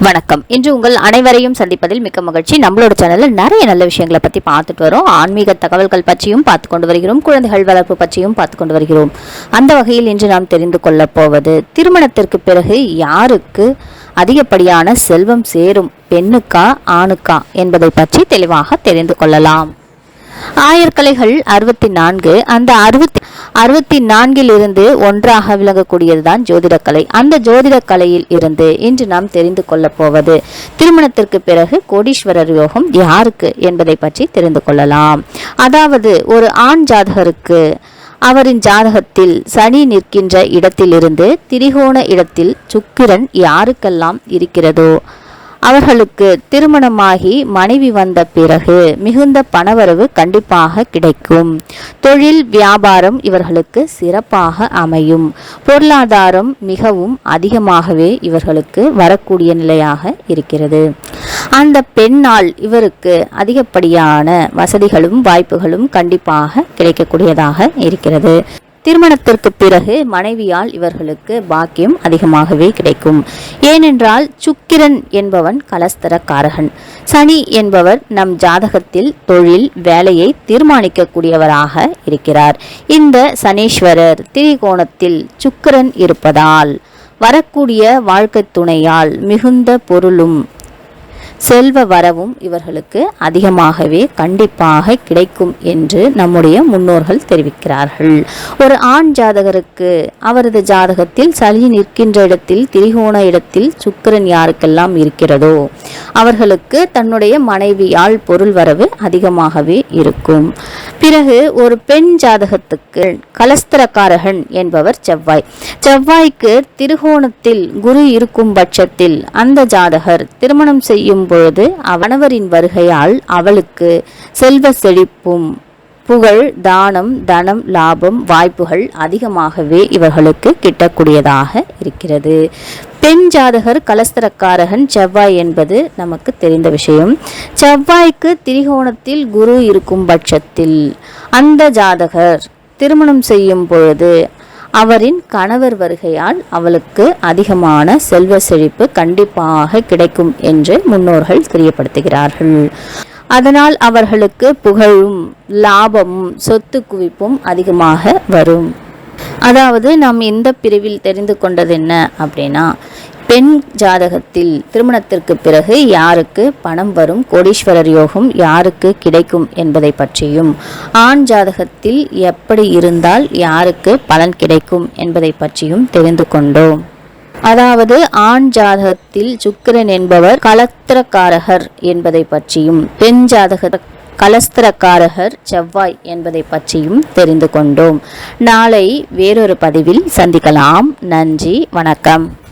வணக்கம். இன்று உங்கள் அனைவரையும் சந்திப்பதில் மிக்க மகிழ்ச்சி. நம்மளோட சேனலில் நிறைய நல்ல விஷயங்களை பற்றி பார்த்துட்டு வரோம். ஆன்மீக தகவல்கள் பற்றியும் பார்த்து கொண்டு வருகிறோம். குழந்தைகள் வளர்ப்பு பற்றியும் பார்த்து கொண்டு வருகிறோம். அந்த வகையில் இன்று நாம் தெரிந்து கொள்ளப் போவது திருமணத்திற்கு பிறகு யாருக்கு அதிகப்படியான செல்வம் சேரும்? பெண்ணுக்கா ஆணுக்கா என்பதை பற்றி தெளிவாக தெரிந்து கொள்ளலாம். ஆயர்கலைகள் அறுபத்தி நான்கு அந்த அறுபத்தி அறுபத்தி நான்கில் இருந்து ஒன்றாக விளங்கக்கூடியதுதான் ஜோதிடக்கலை. அந்த ஜோதிடக்கலையில் இருந்து இன்று நாம் தெரிந்து கொள்ளப் போவது திருமணத்திற்கு பிறகு கோடீஸ்வரர் யோகம் யாருக்கு என்பதை பற்றி தெரிந்து கொள்ளலாம். அதாவது ஒரு ஆண் ஜாதகருக்கு அவரின் ஜாதகத்தில் சனி நிற்கின்ற இடத்திலிருந்து திரிகோண இடத்தில் சுக்கிரன் யாருக்கெல்லாம் இருக்கிறதோ அவர்களுக்கு திருமணமாகி மனைவி வந்த பிறகு மிகுந்த பணவரவு கண்டிப்பாக கிடைக்கும். தொழில் வியாபாரம் இவர்களுக்கு சிறப்பாக அமையும். பொருளாதாரம் மிகவும் அதிகமாகவே இவர்களுக்கு வரக்கூடிய நிலையாக இருக்கிறது. அந்த பெண்ணால் இவருக்கு அதிகப்படியான வசதிகளும் வாய்ப்புகளும் கண்டிப்பாக கிடைக்கக்கூடியதாக இருக்கிறது. திருமணத்திற்கு பிறகு மனைவியால் இவர்களுக்கு பாக்கியம் அதிகமாகவே கிடைக்கும். ஏனென்றால் சுக்கிரன் என்பவன் கலஸ்தரக்காரகன். சனி என்பவர் நம் ஜாதகத்தில் தொழில் வேலையை தீர்மானிக்கக்கூடியவராக இருக்கிறார். இந்த சனீஸ்வரர் திரிகோணத்தில் சுக்கிரன் இருப்பதால் வரக்கூடிய வாழ்க்கை துணையால் மிகுந்த பொருளும் செல்வ வரவும் இவர்களுக்கு அதிகமாகவே கண்டிப்பாக கிடைக்கும் என்று நம்முடைய முன்னோர்கள் தெரிவிக்கிறார்கள். ஒரு ஆண் ஜாதகருக்கு அவரது ஜாதகத்தில் சளி நிற்கின்ற இடத்தில் திரிகோண இடத்தில் சுக்கிரன் யாருக்கெல்லாம் இருக்கிறதோ அவர்களுக்கு தன்னுடைய மனைவியால் பொருள் வரவு அதிகமாகவே இருக்கும். பிறகு ஒரு பெண் ஜாதகத்துக்கு கலஸ்திரக்காரகன் என்பவர் செவ்வாய். செவ்வாய்க்கு திருகோணத்தில் குரு இருக்கும் பட்சத்தில் அந்த ஜாதகர் திருமணம் செய்யும் பொழுது அவனவரின் வருகையால் அவளுக்கு செல்வ செழிப்பும் புகழ் தானம் தனம் லாபம் வாய்ப்புகள் அதிகமாகவே இவர்களுக்கு கிட்டக்கூடியதாக இருக்கிறது. பெண் ஜாதகர் கலஸ்தரக்காரகன் செவ்வாய் என்பது நமக்கு தெரிந்த விஷயம். செவ்வாய்க்கு திரிகோணத்தில் குரு இருக்கும் பட்சத்தில் அந்த ஜாதகர் திருமணம் செய்யும் பொழுது அவரின் கணவர் வருகையால் அவளுக்கு அதிகமான செல்வ செழிப்பு கண்டிப்பாக கிடைக்கும் என்று முன்னோர்கள் தெரியப்படுத்துகிறார்கள். அதனால் அவர்களுக்கு புகழும் லாபமும் சொத்து குவிப்பும் அதிகமாக வரும். அதாவது நாம் இந்த பிரிவில் தெரிந்து கொண்டது என்ன அப்படின்னா பெண் ஜாதகத்தில் திருமணத்திற்கு பிறகு யாருக்கு பணம் வரும் கோடீஸ்வரர் யோகம் யாருக்கு கிடைக்கும் என்பதை பற்றியும் ஆண் ஜாதகத்தில் எப்படி இருந்தால் யாருக்கு பலன் கிடைக்கும் என்பதை பற்றியும் தெரிந்து கொண்டோம். அதாவது ஆண் ஜாதகத்தில் சுக்கிரன் என்பவர் கலத்திரக்காரகர் என்பதை பற்றியும் பெண் ஜாதக கலஸ்திரக்காரகர் செவ்வாய் என்பதை பற்றியும் தெரிந்து கொண்டோம். நாளை வேறொரு பதிவில் சந்திக்கலாம். நன்றி வணக்கம்.